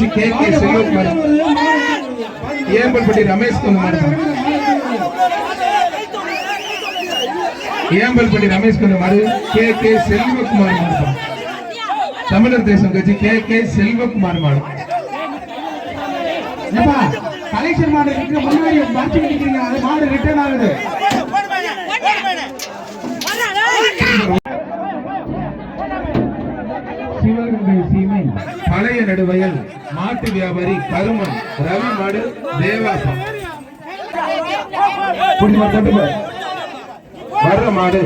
கட்சி K K Selvakumar Embalpatti Ramesh Kumar Embalpatti Ramesh Kumar K K Selvakumar Tamilar Desam Katchi K K Selvakumar மாடு collection மாடு இருக்கு முன்னாடி மாற்றி நிக்கிறீங்க அது மாடு ரிட்டர்ன் ஆகுது. சிவகங்கை சீமை பழைய நடுவயல் மாட்டு வியாபாரி கருமன் ரவி மாடு தேவாசா புடிச்சு வா, தொட்டு போ. வர்ற மாடு.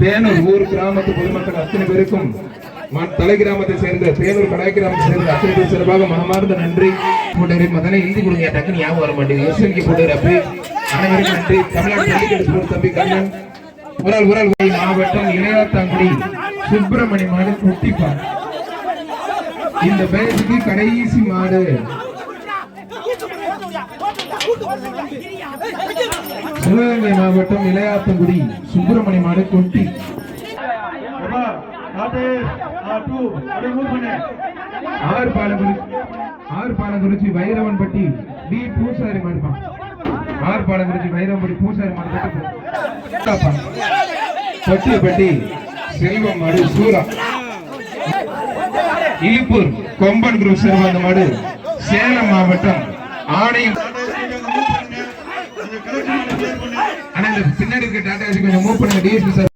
தேனூர் ஊர் கிராமத்து பொதுமக்கள் அத்தனை பேருக்கும் தலை கிராமத்தை சேர்ந்த தேனூர் கடாய் கிராமத்தை சேர்ந்த அத்தனை பேர் சிறப்பாக மனமார்ந்த நன்றி. போட்டு மதனை எழுதி கொடுங்க டக்குன்னு ஞாபகம் வர மாட்டேங்குது. எஸ்என்கி போட்டு அனைவருக்கும் நன்றி. தமிழ்நாடு தம்பி கண்ணன் உரல் உரல் மாவட்டம் இளையாத்தாங்குடி சுப்பிரமணி மாடு குட்டிப்பார் இந்த பேருக்கு கடைசி மாடு. சிவகங்கை மாவட்டம் இளையாத்தங்குடி சுப்பிரமணி மாடு கொட்டி. ஆறு பாலங்குறிச்சி ஆறு பாலங்குறிச்சி வைரவன்பட்டி பி பூசாரி மாடுப்பான் ஆர்ப்பாடம் பாலங்குறிச்சி வைரவன்பட்டி பூசாரி மாடு தொட்டியப்பட்டி செல்வம் மாடு சூரா. இலிப்பூர் கொம்பன் குரூப் செல்வந்த மாடு சேலம் மாவட்டம் ஆணையம் ஆனா இந்த பின்னாடி இருக்க டாடா கொஞ்சம் மூவ் பண்ணுங்க. DSP sir.